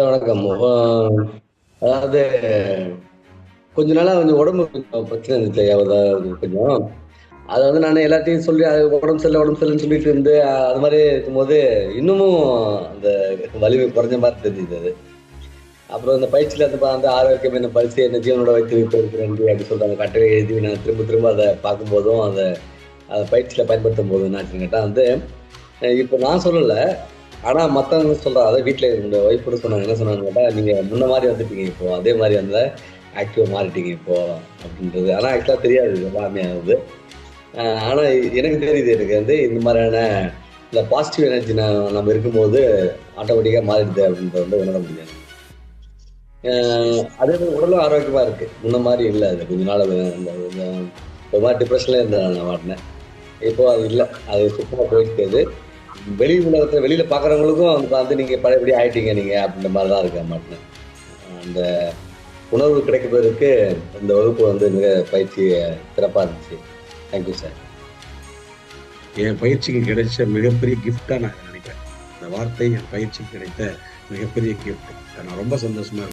வணக்கம். ஆஹ் அதாவது கொஞ்ச நாளா கொஞ்சம் உடம்பு கொஞ்சம் பிரச்சனை இருந்துச்சு கொஞ்சம். அதை வந்து நான் எல்லாத்தையும் சொல்லி அது உடம்பு சரியில்லை உடம்பு சரியில்லைன்னு சொல்லிட்டு இருந்து அது மாதிரி இருக்கும்போது இன்னமும் அந்த வலிமை குறைஞ்ச மாதிரி தெரிஞ்சுது அது. அப்புறம் இந்த பயிற்சியில் அந்த அந்த ஆரோக்கியம் என்ன பரிசு என்ன ஜீவனோட வைத்து இருக்கிறேன் அப்படி சொல்லிட்டு அந்த கட்டளை எழுதி நான் திரும்ப திரும்ப அதை பார்க்கும்போதும் அதை அதை பயிற்சியில் பயன்படுத்தும் போது என்னாச்சுன்னு கேட்டால் வந்து இப்போ நான் சொல்லலை ஆனா மத்தவங்க சொல்றா அதை வீட்டுல இருந்த ஒய்ஃப் கூட சொன்னாங்க என்ன சொன்னாங்க நீங்க முன்ன மாதிரி வந்துட்டீங்க இப்போ அதே மாதிரி அந்த ஆக்டிவா மாறிட்டீங்க இப்போ அப்படின்றது. ஆனா ஆக்சுவலா தெரியாது எல்லாமே ஆகுது. ஆனா எனக்கு தெரியுது எனக்கு வந்து இந்த மாதிரியான இந்த பாசிட்டிவ் எனர்ஜி நம்ம இருக்கும்போது ஆட்டோமேட்டிக்கா மாறிடுது அப்படின்றத வந்து உணர முடியாது. அதே மாதிரி உடலும் ஆரோக்கியமா இருக்கு. முன்ன மாதிரி இல்லை அது கொஞ்ச நாள் இந்த ஒரு மாதிரி டிப்ரெஷன்ல இருந்தேன் நான் மாட்டினேன் இப்போ அது இல்லை அது சுத்தமாக போயிட்டு அது வெளி உலகத்தில் வெளியில் பார்க்குறவங்களுக்கும் வந்து வந்து நீங்கள் பழையபடி ஆயிட்டீங்க நீங்கள் அப்படின்ற மாதிரி தான் இருக்க மாட்டேன். அந்த உணர்வு கிடைக்கிறதுக்கு இந்த வகுப்பு வந்து மிக பயிற்சி சிறப்பாக இருந்துச்சு. தேங்க்யூ சார் என் பயிற்சிக்கு கிடைச்ச மிகப்பெரிய கிஃப்டாக நான் நினைப்பேன் இந்த வார்த்தை என் பயிற்சிக்கு கிடைத்த மிகப்பெரிய கிஃப்ட் நான் ரொம்ப சந்தோஷமாக